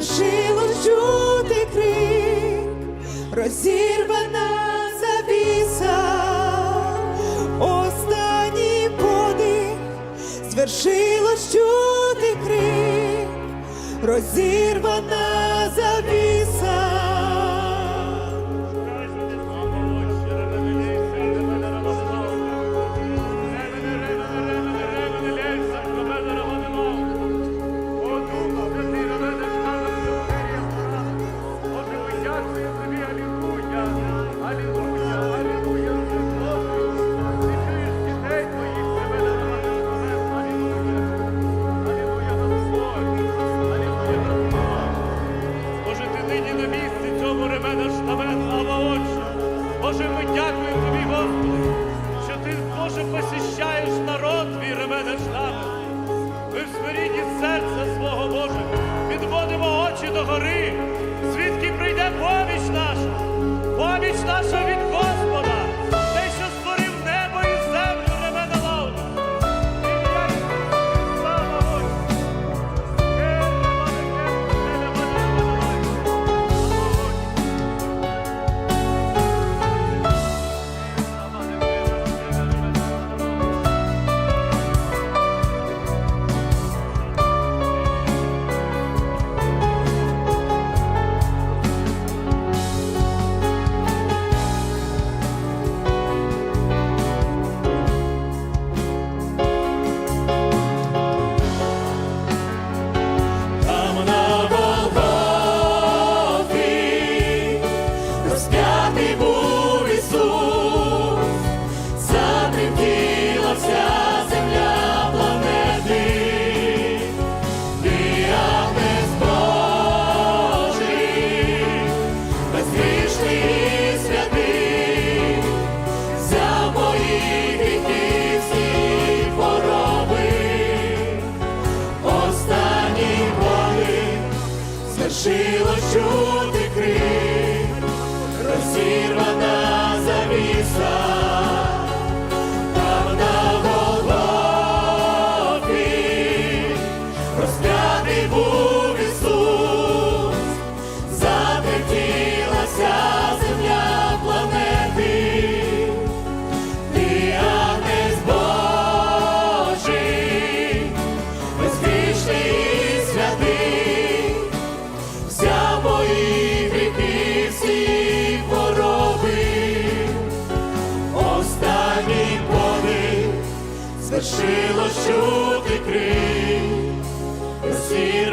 звершило чути крик, розірвана завіса. Останній подих звершило чути крик, розірвана завіса. Твій ремена штамен. Ми в смирінні серця свого, Боже, підводимо очі до гори,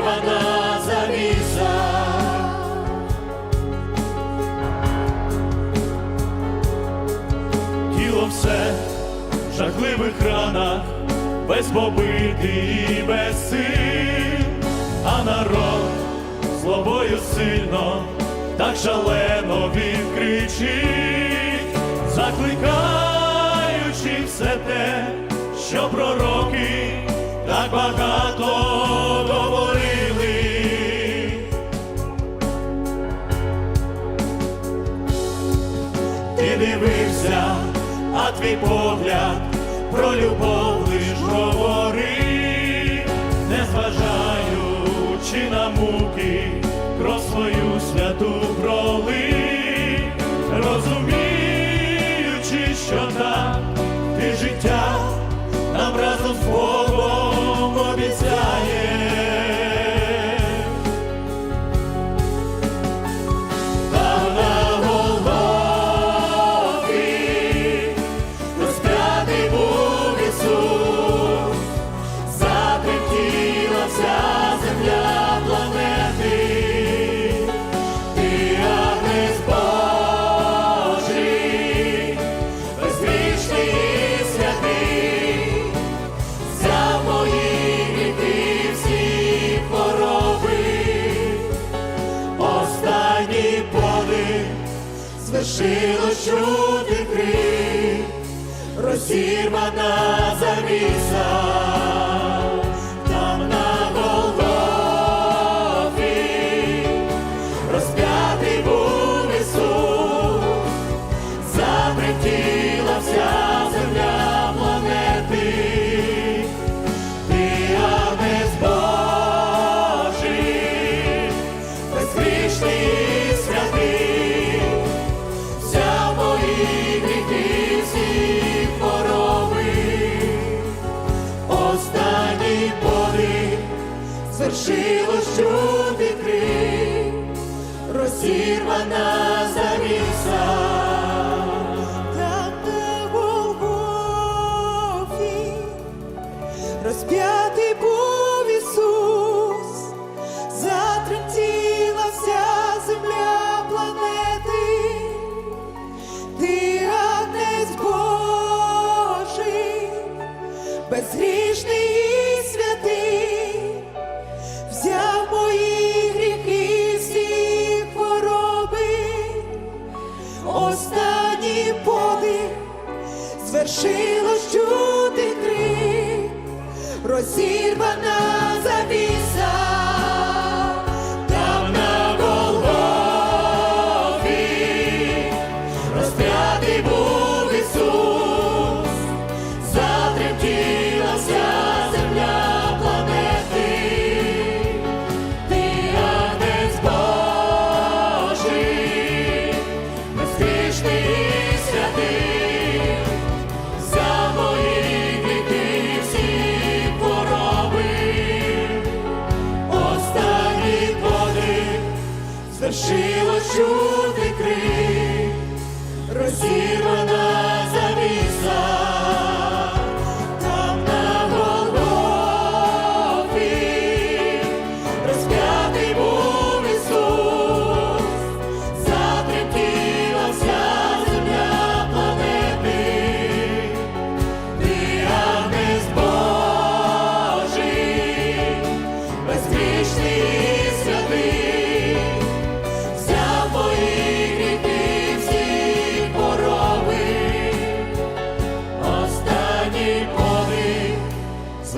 розірвана завіса. тіло все в жахливих ранах, без побитий і без сил, а народ злобою сильно, так шалено він кричить, закликаючи все те, що пророки так багато Ти дивився, а твій погляд про любов лиш говорив, не зважаючи на муки, кров свою святу пролив, що чути крик, розірвана завіса,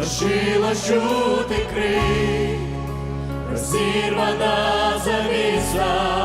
звершилось чути крик, розірвана завіса,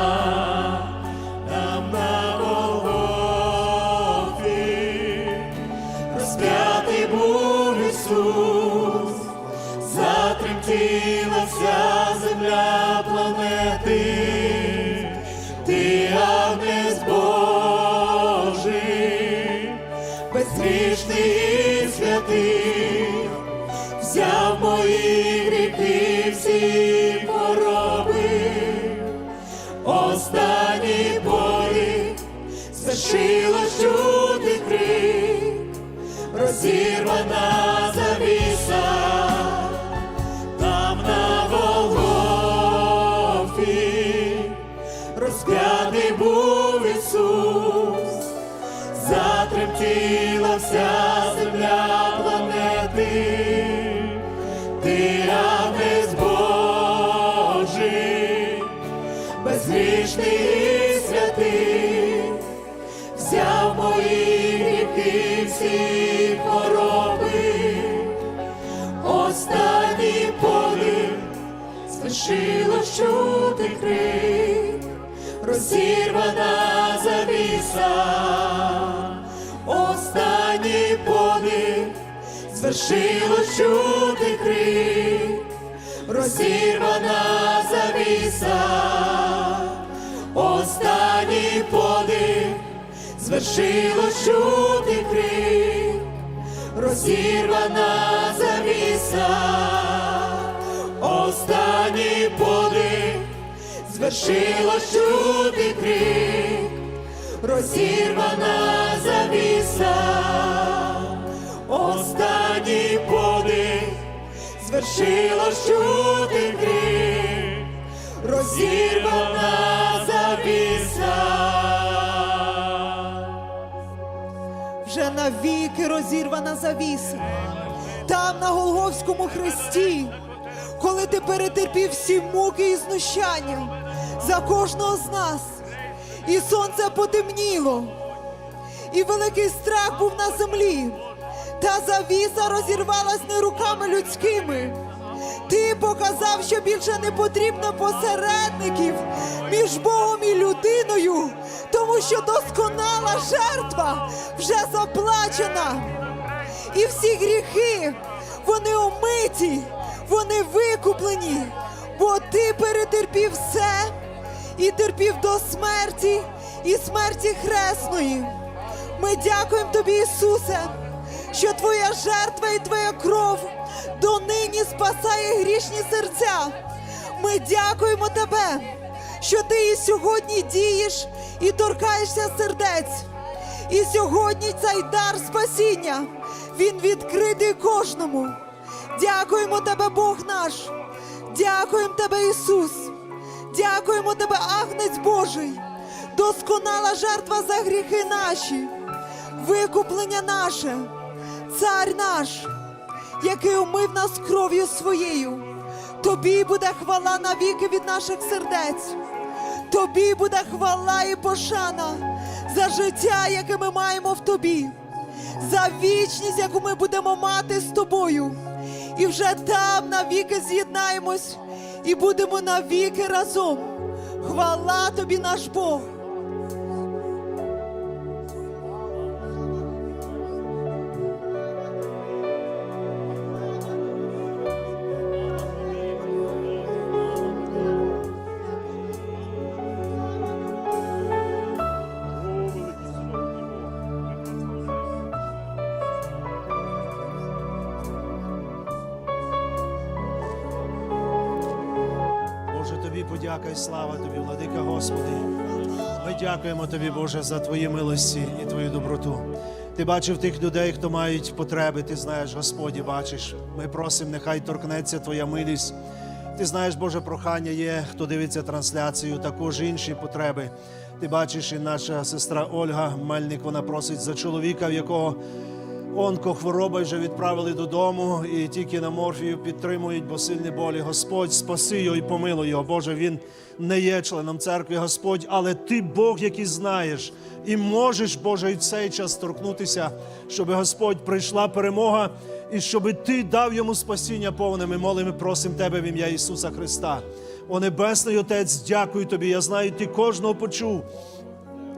затремтіла вся земля планети, ти агнець Божий, безгрішний і святий, взяв мої гріхи всі хвороби, останній подих звершилось чути крик, розірвана завіса, звершилось чути крик, розірвана завіса, останній подих звершилось чути крик, розірвана завіса, останній подих звершилось чути крик, розірвана завіса, останній подих звершилось чути крик, розірвана завіса. вже навіки розірвана завіса. Там на Голговському хресті, коли ти перетерпів всі муки і знущання за кожного з нас, і сонце потемніло, і великий страх був на землі. Та завіса розірвалась не руками людськими. Ти показав, що більше не потрібно посередників між Богом і людиною, тому що досконала жертва вже заплачена. І всі гріхи, вони омиті, вони викуплені, бо ти перетерпів все і терпів до смерті і смерті хресної. Ми дякуємо тобі, Ісусе, що твоя жертва і твоя кров донині спасає грішні серця. Ми дякуємо тебе, що ти і сьогодні дієш і торкаєшся сердець. І сьогодні цей дар спасіння, він відкритий кожному. Дякуємо тебе, Бог наш. Дякуємо тебе, Ісус. Дякуємо тебе, Агнець Божий. Досконала жертва за гріхи наші, викуплення наше, цар наш, який умив нас кров'ю своєю. Тобі буде хвала навіки від наших сердець. Тобі буде хвала і пошана за життя, яке ми маємо в тобі, за вічність, яку ми будемо мати з тобою. І вже там навіки з'єднаємось і будемо навіки разом. Хвала тобі, наш Бог. Дякуємо тобі, Боже, за твої милості і твою доброту. Ти бачив тих людей, хто мають потреби. Ти знаєш, Господі, бачиш. Ми просимо, нехай торкнеться Твоя милість. Ти знаєш, Боже, прохання є, хто дивиться трансляцію, також інші потреби. Ти бачиш, і наша сестра Ольга Мельник, вона просить за чоловіка, в якого онкохвороба вже відправили додому, і тільки на морфію підтримують, бо сильні болі. Господь, спаси його і помилуй його. Боже, він не є членом церкви, Господь, але ти Бог, який знаєш, і можеш, Боже, і в цей час торкнутися, щоб Господь прийшла перемога, і щоб ти дав йому спасіння повне. Ми молимо, просимо Тебе в ім'я Ісуса Христа. О Небесний Отець, дякую тобі. Я знаю, ти кожного почув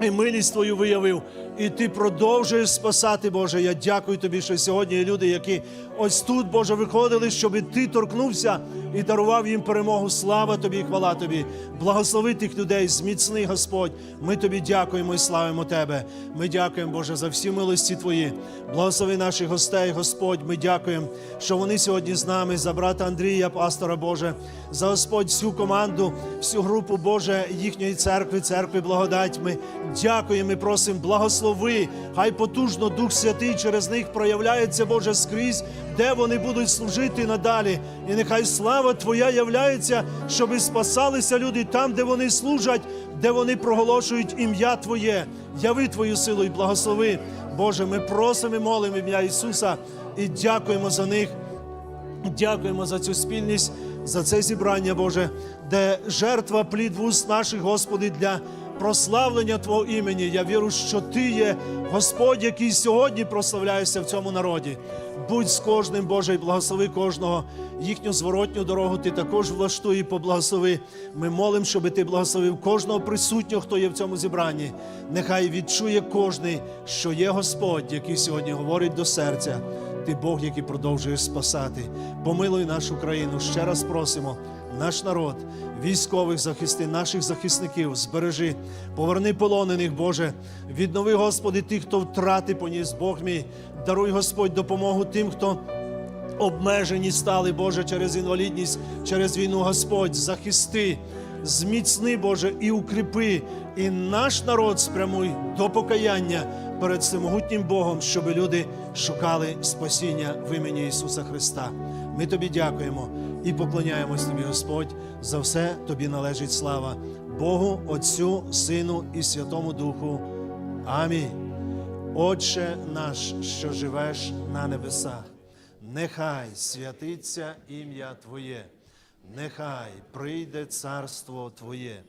і милість твою виявив, і ти продовжуєш спасати, Боже. Я дякую тобі, що сьогодні є люди, які ось тут, Боже, виходили, щоб ти торкнувся і дарував їм перемогу. Слава тобі і хвала тобі. Благослови тих людей, зміцний Господь. Ми тобі дякуємо і славимо Тебе. Ми дякуємо, Боже, за всі милості Твої. Благослови наших гостей, Господь. Ми дякуємо, що вони сьогодні з нами, за брата Андрія, пастора Боже, за Господь, всю команду, всю групу Боже їхньої церкви, церкви благодать. Ми дякуємо і просимо, благослови. Хай потужно Дух Святий через них проявляється, Боже, скрізь, де вони будуть служити надалі. І нехай слава Твоя являється, щоби спасалися люди там, де вони служать, де вони проголошують ім'я Твоє. Яви Твою силу і благослови. Боже, ми просимо і молимо ім'я Ісуса і дякуємо за них. Дякуємо за цю спільність, за це зібрання, Боже, де жертва плід вуст наших, Господи, для прославлення Твого імені. Я вірю, що Ти є Господь, який сьогодні прославляєшся в цьому народі. Будь з кожним, Боже, і благослови кожного. Їхню зворотню дорогу ти також влаштуй і поблагослови. Ми молимо, щоб ти благословив кожного присутнього, хто є в цьому зібранні. Нехай відчує кожний, що є Господь, який сьогодні говорить до серця. Ти Бог, який продовжує спасати. Помилуй нашу країну. Ще раз просимо. Наш народ, військових захисти, наших захисників, збережи, поверни полонених, Боже, віднови, Господи, тих, хто втрати поніс, Бог мій, даруй Господь допомогу тим, хто обмежені стали, Боже, через інвалідність, через війну, Господь, захисти, зміцни, Боже, і укріпи, і наш народ спрямуй до покаяння перед всемогутнім Богом, щоб люди шукали спасіння в імені Ісуса Христа. Ми тобі дякуємо і поклоняємось тобі, Господь. За все тобі належить слава, Богу, Отцю, Сину і Святому Духу. Амінь. Отче наш, що живеш на небесах, нехай святиться ім'я Твоє, нехай прийде царство Твоє,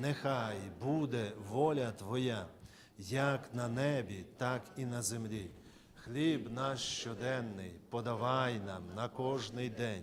нехай буде воля Твоя, як на небі, так і на землі. Хліб наш щоденний, подавай нам на кожний день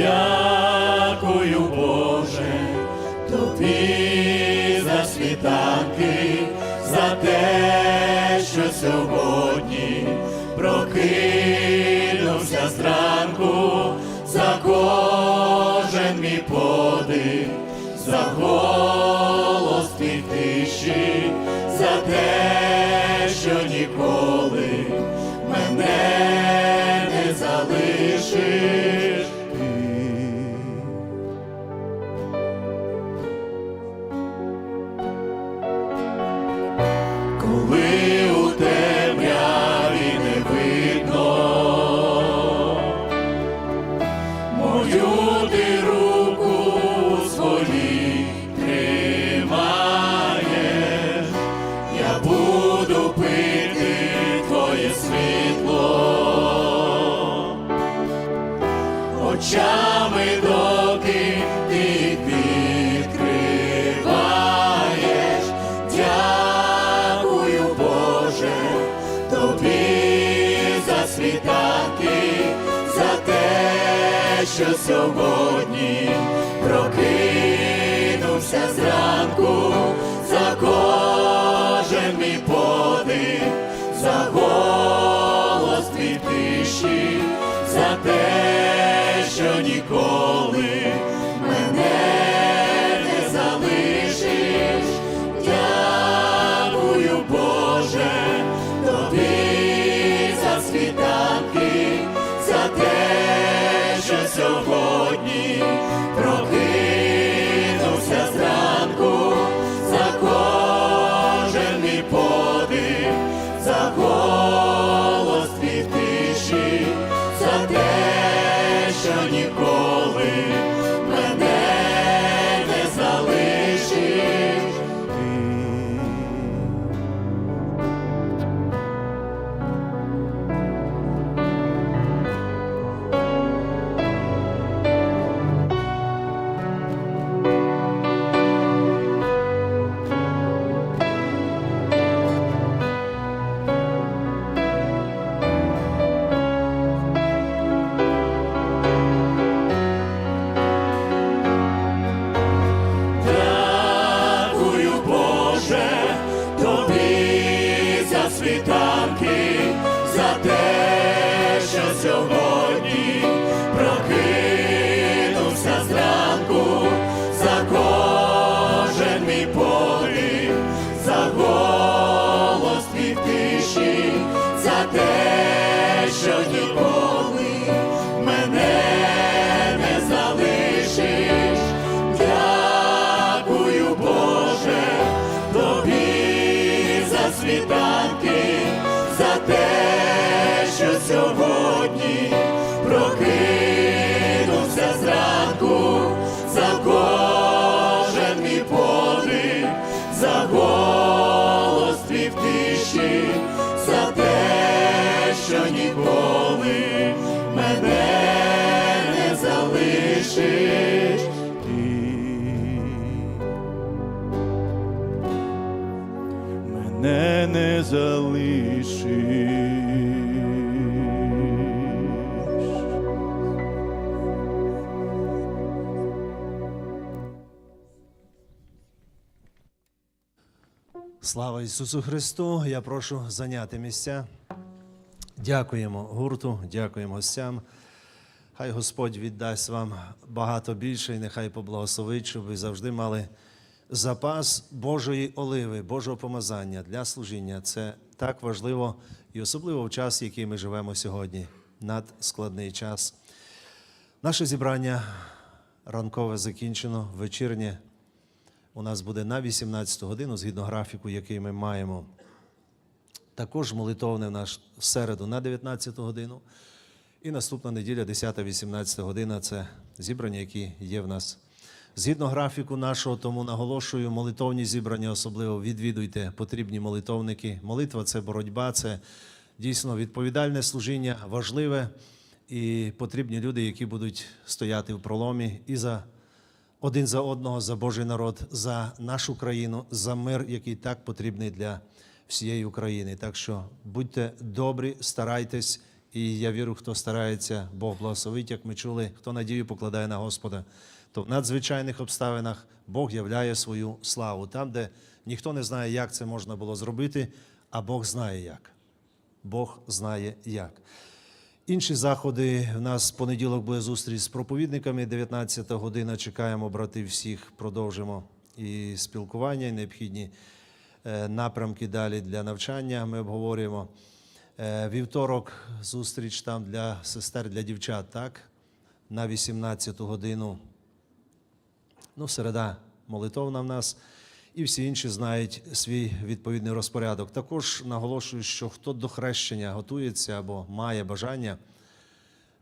Дякую, Боже, тобі за світанки, за те, що сьогодні. очами доки ти відкриваєш. Дякую, Боже, тобі за світанки, за те, що сьогодні прокинувся зранку. світанки. Не залишиш. Слава Ісусу Христу! Я прошу зайняти місця. Дякуємо гурту, дякуємо гостям. Хай Господь віддасть вам багато більше і нехай поблагословить, щоб ви завжди мали запас Божої оливи, Божого помазання для служіння. Це так важливо і особливо в час, який ми живемо сьогодні, надскладний час. Наше зібрання ранкове закінчено, вечірнє у нас буде на 18 годину, згідно графіку, який ми маємо. Також молитовне в наш в середу на 19 годину. І наступна неділя, 10-18 година це зібрання, які є в нас. Згідно графіку нашого, тому наголошую, молитовні зібрання особливо відвідуйте потрібні молитовники. Молитва це боротьба, це дійсно відповідальне служіння, важливе і потрібні люди, які будуть стояти в проломі і за один за одного, за Божий народ, за нашу країну, за мир, який так потрібний для всієї України. Так що будьте добрі, старайтесь, і я вірю, хто старається, Бог благословить, як ми чули, хто надію покладає на Господа, то в надзвичайних обставинах Бог являє свою славу там, де ніхто не знає, як це можна було зробити, а Бог знає як. Бог знає як. Інші заходи в нас в понеділок буде зустріч з проповідниками. 19 година. Чекаємо брати всіх. Продовжимо і спілкування, і необхідні е, напрямки далі для навчання. Ми обговорюємо. Е, Вівторок зустріч там для сестер, для дівчат, так? На 18 годину. Ну, середа молитовна в нас, і всі інші знають свій відповідний розпорядок. Також наголошую, що хто до хрещення готується або має бажання,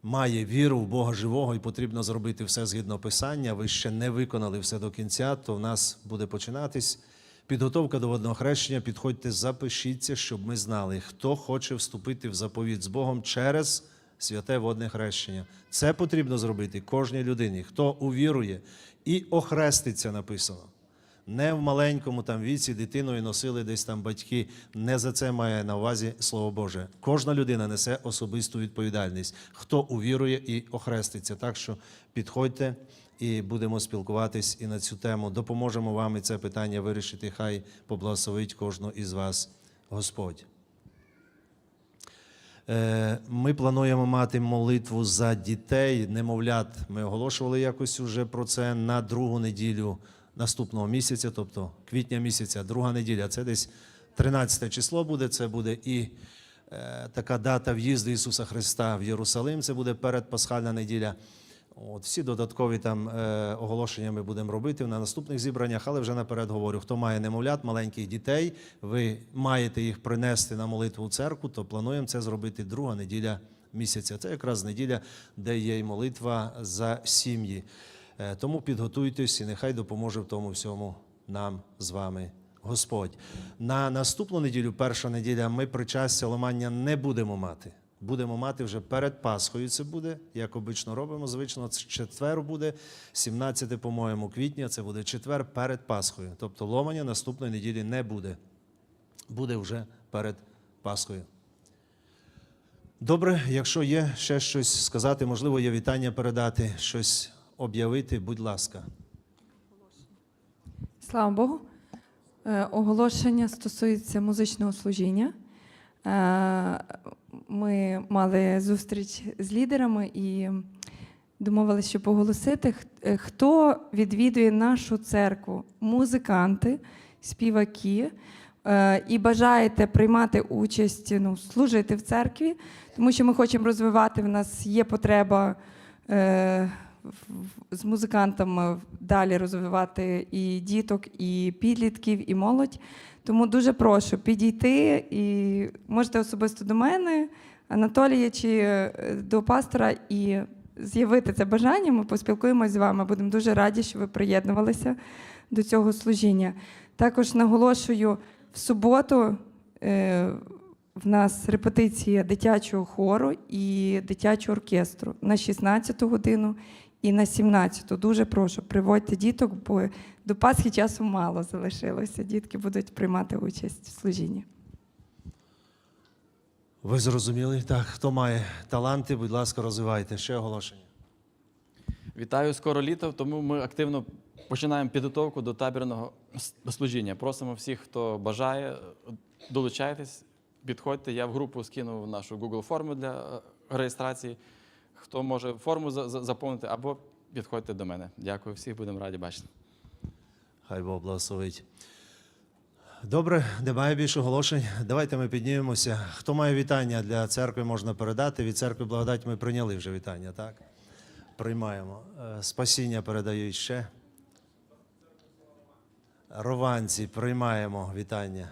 має віру в Бога живого і потрібно зробити все згідно Писання, ви ще не виконали все до кінця, то в нас буде починатись підготовка до водного хрещення. Підходьте, запишіться, щоб ми знали, хто хоче вступити в заповідь з Богом через святе водне хрещення. Це потрібно зробити кожній людині, хто увірує і охреститься, написано. Не в маленькому там віці дитиною носили десь там батьки. Не за це має на увазі Слово Боже. Кожна людина несе особисту відповідальність, хто увірує і охреститься. Так що підходьте і будемо спілкуватись і на цю тему. Допоможемо вам і це питання вирішити. Хай поблагословить кожного із вас Господь. Е, Ми плануємо мати молитву за дітей, немовлят. Ми оголошували якось уже про це на другу неділю наступного місяця, тобто квітня місяця, друга неділя. Це десь 13 число буде. Це буде і е, така дата в'їзду Ісуса Христа в Єрусалим. Це буде передпасхальна неділя. От, всі додаткові там е, оголошення ми будемо робити на наступних зібраннях, але вже наперед говорю, хто має немовлят, маленьких дітей, ви маєте їх принести на молитву у церкву, то плануємо це зробити друга неділя місяця. Це якраз неділя, де є й молитва за сім'ї. Е, тому підготуйтесь і нехай допоможе в тому всьому нам з вами Господь. На наступну неділю, перша неділя, ми причастя ламання не будемо мати. Будемо мати вже перед Пасхою. Це буде, як обично робимо. Звично, четвер буде, 17, по-моєму, квітня. Це буде четвер перед Пасхою. Тобто ломання наступної неділі не буде. Буде вже перед Пасхою. Добре, якщо є ще щось сказати, можливо, є вітання передати, щось об'явити, будь ласка. Слава Богу. Е, Оголошення стосується музичного служіння. Ми мали зустріч з лідерами і домовилися, щоб оголосити, е, хто відвідує нашу церкву, музиканти, співаки, е, і бажаєте приймати участь, ну, служити в церкві, тому що ми хочемо розвивати. В нас є потреба. е, з музикантами далі розвивати і діток, і підлітків, і молодь. Тому дуже прошу підійти і можете особисто до мене, Анатолія чи е, до пастора і з'явити це бажання. Ми поспілкуємося з вами. Будемо дуже раді, що ви приєднувалися до цього служіння. Також наголошую в суботу. е, в нас репетиція дитячого хору і дитячого оркестру на 16 годину і на 17-ту. Дуже прошу, приводьте діток, бо до Пасхи часу мало залишилося. Дітки будуть приймати участь в служінні. Ви зрозуміли? Так, хто має таланти, будь ласка, розвивайте. Ще оголошення. Вітаю, скоро літо, тому ми активно починаємо підготовку до табірного служіння. Просимо всіх, хто бажає, долучайтесь, підходьте. Я в групу скинув нашу Google форму для е, реєстрації. Хто може форму за- за- заповнити або підходьте до мене. Дякую, всіх будемо раді бачити. Хай Бог благословить. Добре, немає більше оголошень. Давайте ми піднімемося. Хто має вітання для церкви, можна передати. Від церкви благодать ми прийняли вже вітання, так? Приймаємо. Е, Спасіння передають ще. Рованці, приймаємо вітання.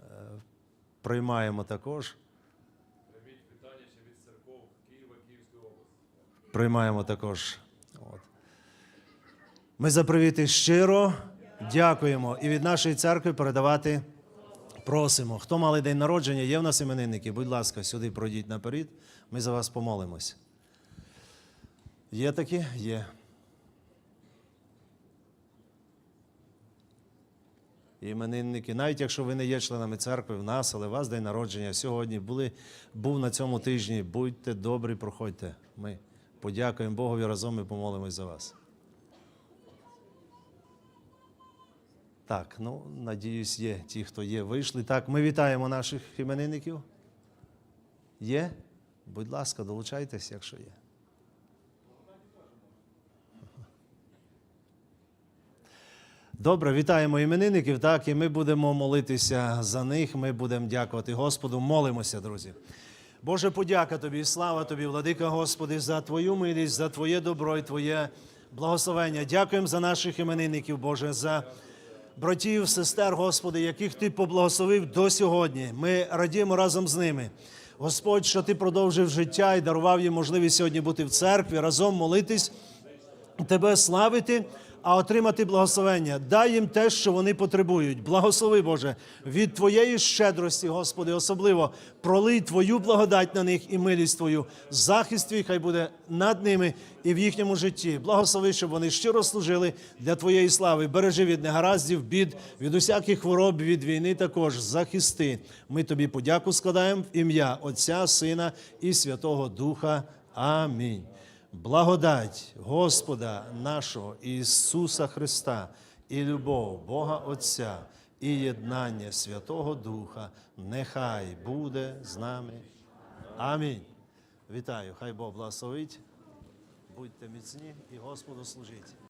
Е, Приймаємо також. Приймаємо також. Ми за привіти щиро дякуємо і від нашої церкви передавати просимо. Хто мали день народження, є в нас іменинники, будь ласка, сюди пройдіть наперед, ми за вас помолимось. Є такі? Є. Іменинники, навіть якщо ви не є членами церкви в нас, але у вас день народження сьогодні були, був на цьому тижні. Будьте добрі, проходьте. Ми подякуємо Богові разом ми помолимось за вас. Так, ну надіюсь, є ті, хто є, вийшли. Так, ми вітаємо наших іменинників. Є? Будь ласка, долучайтесь, якщо є. Добре, вітаємо іменинників, так, і ми будемо молитися за них. Ми будемо дякувати Господу. Молимося, друзі. Боже, подяка тобі, слава тобі, владика Господи, за Твою милість, за Твоє добро і Твоє благословення. Дякуємо за наших іменинників, Боже, за братів, сестер, Господи, яких Ти поблагословив до сьогодні. Ми радіємо разом з ними. Господь, що Ти продовжив життя і дарував їм можливість сьогодні бути в церкві, разом молитись, Тебе славити, а отримати благословення. Дай їм те, що вони потребують. Благослови, Боже, від Твоєї щедрості, Господи, особливо пролий Твою благодать на них і милість Твою. Захист Твій хай буде над ними і в їхньому житті. Благослови, щоб вони щиро служили для Твоєї слави. Бережи від негараздів, бід, від усяких хвороб, від війни також захисти. Ми Тобі подяку складаємо в ім'я Отця, Сина і Святого Духа. Амінь. Благодать Господа нашого Ісуса Христа і любов Бога Отця і єднання Святого Духа нехай буде з нами. Амінь. Вітаю, хай Бог благословить. Будьте міцні і Господу служіть.